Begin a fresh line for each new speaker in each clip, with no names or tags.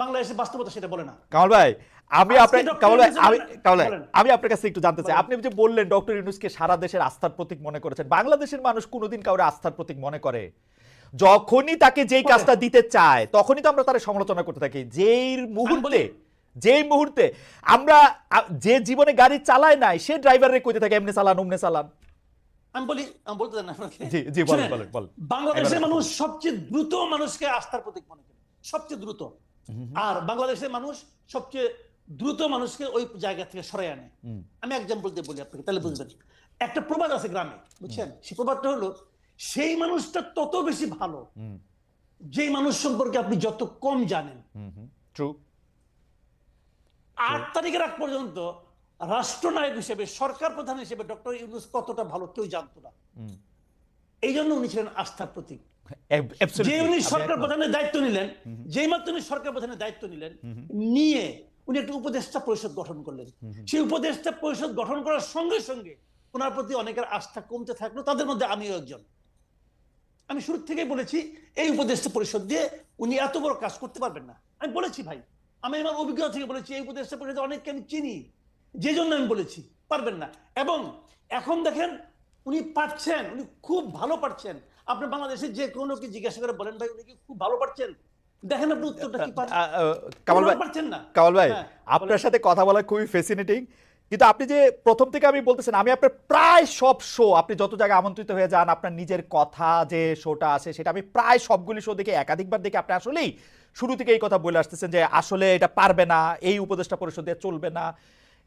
বাংলাদেশের বাস্তবতা সেটা বলে না।
কামাল ভাই আমি আপনার কামাল ভাই আমি কামাল ভাই আমি আপনার কাছে একটু জানতে চাই। আপনি যে বললেন ডক্টর ইউনুসকে সারা দেশের আস্থার প্রতীক মনে করেছেন বাংলাদেশের মানুষ কোনোদিন কাউরে আস্থার প্রতীক মনে করে। যখনই তাকে যেই কাজটা দিতে চায় তখনই তো আমরা তার সমালোচনা করতে থাকি। যেই মুহূর্তে যেই মুহূর্তে আমরা যে জীবনে গাড়ি চালায় নাই সে ড্রাইভারে কইতে থাকে এমনি চালান অমনে চালান।
আমি বলি আমি বলতে দেন আপনাকে।
জি, জি, বলেন, বলেন।
বাংলাদেশের মানুষ সবচেয়ে দ্রুত মানুষকে আস্থার প্রতীক মনে করে। সবচেয়ে দ্রুত। আর বাংলাদেশের মানুষ সবচেয়ে দ্রুত মানুষকে ওই জায়গা থেকে সরাই আনে। আমি এক্সাম্পল দিয়ে বলি আপনাকে তাহলে বুঝবেন। একটা প্রবাদ আছে গ্রামে বুঝছেন? সেই প্রবাদটা হলো সেই মানুষটা তত বেশি ভালো যেই মানুষ সম্পর্কে আপনি যত কম জানেন।
ট্রু
আট তারিখের আগ পর্যন্ত রাষ্ট্রনায়ক হিসেবে সরকার প্রধান হিসেবে ডক্টর ইউনুস কতটা ভালো কেউ জানতো না। এই জন্য উনি ছিলেন আস্থার প্রতীক। যে উনি সরকার প্রধানের দায়িত্ব নিলেন যেই মাত্র উনি সরকার প্রধানের দায়িত্ব নিলেন নিয়ে উনি একটা উপদেষ্টা পরিষদ গঠন করলেন। সেই উপদেষ্টা পরিষদ গঠন করার সঙ্গে সঙ্গে ওনার প্রতি অনেকের আস্থা কমতে থাকল তাদের মধ্যে আমিও একজন। আমি শুরু থেকেই বলেছি এই উপদেষ্টা পরিষদ দিয়ে উনি এত বড় কাজ করতে পারবেন না। আমি বলেছি ভাই আমি আমার অভিজ্ঞতা থেকে বলেছি এই উপদেষ্টা পরিষদ অনেককে আমি চিনি। যে জন্য আমি বলেছি পারবেন না। এবং এখন দেখেন উনি পারছেন উনি খুব ভালো পারছেন। আপনি বাংলাদেশে যে কোনো কি জিজ্ঞাসা করে বলেন ভাই উনি কি খুব ভালো পারছেন? দেখেন আপনি উত্তরটা কি
কামাল ভাই
পারছেন না।
কামাল ভাই
হ্যাঁ,
আপনার সাথে কথা বলা খুবই ফ্যাসিনেটিং কিন্তু আপনি যে প্রথম থেকে আমি বলতেছেন আমি আপনার প্রায় সব শো আপনি যত জায়গায় আমন্ত্রিত হয়ে যান আপনার নিজের কথা যে শোটা আছে সেটা আমি প্রায় সবগুলি শো দেখে একাধিকবার দেখে আপনি আসলেই শুরু থেকে এই কথা বলে আসতেছেন যে আসলে এটা পারবে না এই উপদেষ্টা পরিষদ চলবে না।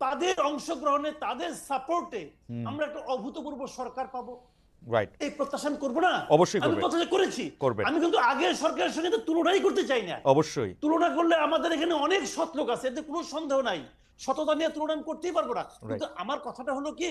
তাদের অংশগ্রহণে তাদের সাপোর্টে আমরা একটা অভূতপূর্ব সরকার পাবো।
রাইট
এই প্রত্যাশা আমি করব না।
অবশ্যই
আমি প্রত্যাশা করেছি। আমি কিন্তু আগের সরকারের সঙ্গে তো তুলনাই করতে চাই না।
অবশ্যই।
তুলনা করলে আমাদের এখানে অনেক সৎ লোক আছে এতে কোনো সন্দেহ নাই। সততা নিয়ে তুলনা আমি করতেই পারব না। কিন্তু আমার কথাটা হলো কি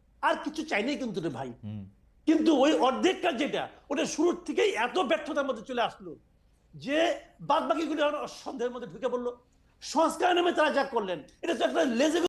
আর কিছু চাইনি কিন্তু রে ভাই। কিন্তু ওই অর্ধেকটা কাজ যেটা ওটা শুরুর থেকেই এত ব্যর্থতার মধ্যে চলে আসলো যে বাদ বাকিগুলি সন্দেহের মধ্যে ঢুকে পড়ল। সংস্কার নামে তারা যা করলেন এটা তো একটা লেজে